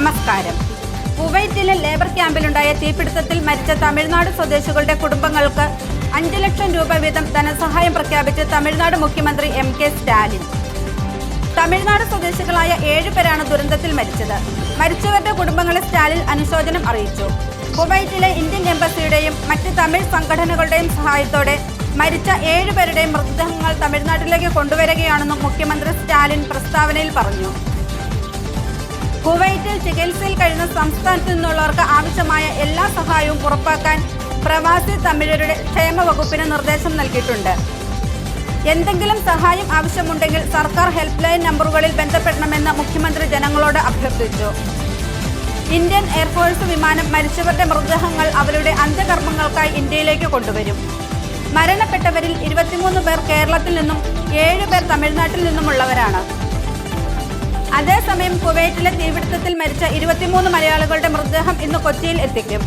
നമസ്കാരം. കുവൈറ്റിലെ ലേബർ ക്യാമ്പിലുണ്ടായ തീപിടുത്തത്തിൽ മരിച്ച തമിഴ്നാട് സ്വദേശികളുടെ കുടുംബങ്ങൾക്ക് അഞ്ചു ലക്ഷം രൂപ വീതം ധനസഹായം പ്രഖ്യാപിച്ച് തമിഴ്നാട് മുഖ്യമന്ത്രി എം കെ സ്റ്റാലിൻ. തമിഴ്നാട് സ്വദേശികളായ ഏഴുപേരാണ് ദുരന്തത്തിൽ മരിച്ചത്. മരിച്ചവരുടെ കുടുംബങ്ങളെ സ്റ്റാലിൻ അനുശോചനം അറിയിച്ചു. കുവൈറ്റിലെ ഇന്ത്യൻ എംബസിയുടെയും മറ്റ് തമിഴ് സംഘടനകളുടെയും സഹായത്തോടെ മരിച്ച ഏഴുപേരുടെയും മൃതദേഹങ്ങൾ തമിഴ്നാട്ടിലേക്ക് കൊണ്ടുവരികയാണെന്നും മുഖ്യമന്ത്രി സ്റ്റാലിൻ പ്രസ്താവനയിൽ പറഞ്ഞു. കുവൈറ്റിൽ ചികിത്സയിൽ കഴിയുന്ന സംസ്ഥാനത്തു നിന്നുള്ളവർക്ക് ആവശ്യമായ എല്ലാ സഹായവും ഉറപ്പാക്കാൻ പ്രവാസി തമിഴരുടെ ക്ഷേമ വകുപ്പിന് നിർദ്ദേശം നൽകിയിട്ടുണ്ട്. എന്തെങ്കിലും സഹായം ആവശ്യമുണ്ടെങ്കിൽ സർക്കാർ ഹെൽപ്പ് ലൈൻ നമ്പറുകളിൽ ബന്ധപ്പെടണമെന്ന് മുഖ്യമന്ത്രി ജനങ്ങളോട് അഭ്യർത്ഥിച്ചു. ഇന്ത്യൻ എയർഫോഴ്സ് വിമാനം മരിച്ചവരുടെ മൃതദേഹങ്ങൾ അവരുടെ അന്ത്യകർമ്മങ്ങൾക്കായി ഇന്ത്യയിലേക്ക് കൊണ്ടുവരും. മരണപ്പെട്ടവരിൽ ഇരുപത്തിമൂന്ന് പേർ കേരളത്തിൽ നിന്നും ഏഴ് പേർ തമിഴ്നാട്ടിൽ നിന്നുമുള്ളവരാണ്. അതേസമയം കുവൈറ്റിലെ തീപിടുത്തത്തിൽ മരിച്ച ഇരുപത്തിമൂന്ന് മലയാളികളുടെ മൃതദേഹം ഇന്ന് കൊച്ചിയിൽ എത്തിക്കും.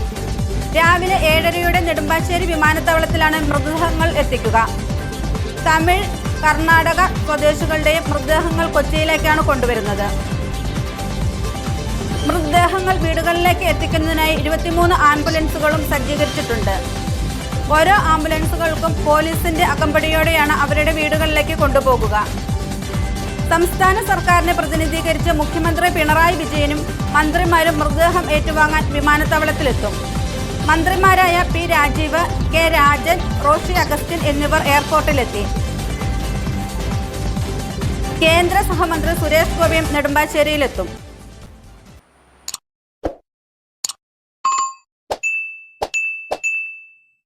രാവിലെ ഏഴരയുടെ നെടുമ്പാശ്ശേരി വിമാനത്താവളത്തിലാണ് മൃതദേഹങ്ങൾ എത്തിക്കുക. തമിഴ് കർണാടക സ്വദേശികളുടെയും മൃതദേഹങ്ങൾ കൊച്ചിയിലേക്കാണ് കൊണ്ടുവരുന്നത്. മൃതദേഹങ്ങൾ വീടുകളിലേക്ക് എത്തിക്കുന്നതിനായി ഇരുപത്തിമൂന്ന് ആംബുലൻസുകളും സജ്ജീകരിച്ചിട്ടുണ്ട്. ഓരോ ആംബുലൻസുകൾക്കും പോലീസിന്റെ അകമ്പടിയോടെയാണ് അവരുടെ വീടുകളിലേക്ക് കൊണ്ടുപോകുക. സംസ്ഥാന സർക്കാരിനെ പ്രതിനിധീകരിച്ച് മുഖ്യമന്ത്രി പിണറായി വിജയനും മന്ത്രിമാരും മൃതദേഹം ഏറ്റുവാങ്ങാൻ വിമാനത്താവളത്തിലെത്തും. മന്ത്രിമാരായ പി രാജീവ് കെ രാജൻ റോഷി അഗസ്റ്റിൻ എന്നിവർ എയർപോർട്ടിലെത്തി. കേന്ദ്ര സഹമന്ത്രി സുരേഷ് ഗോപിയും നെടുമ്പാശ്ശേരിയിലെത്തും.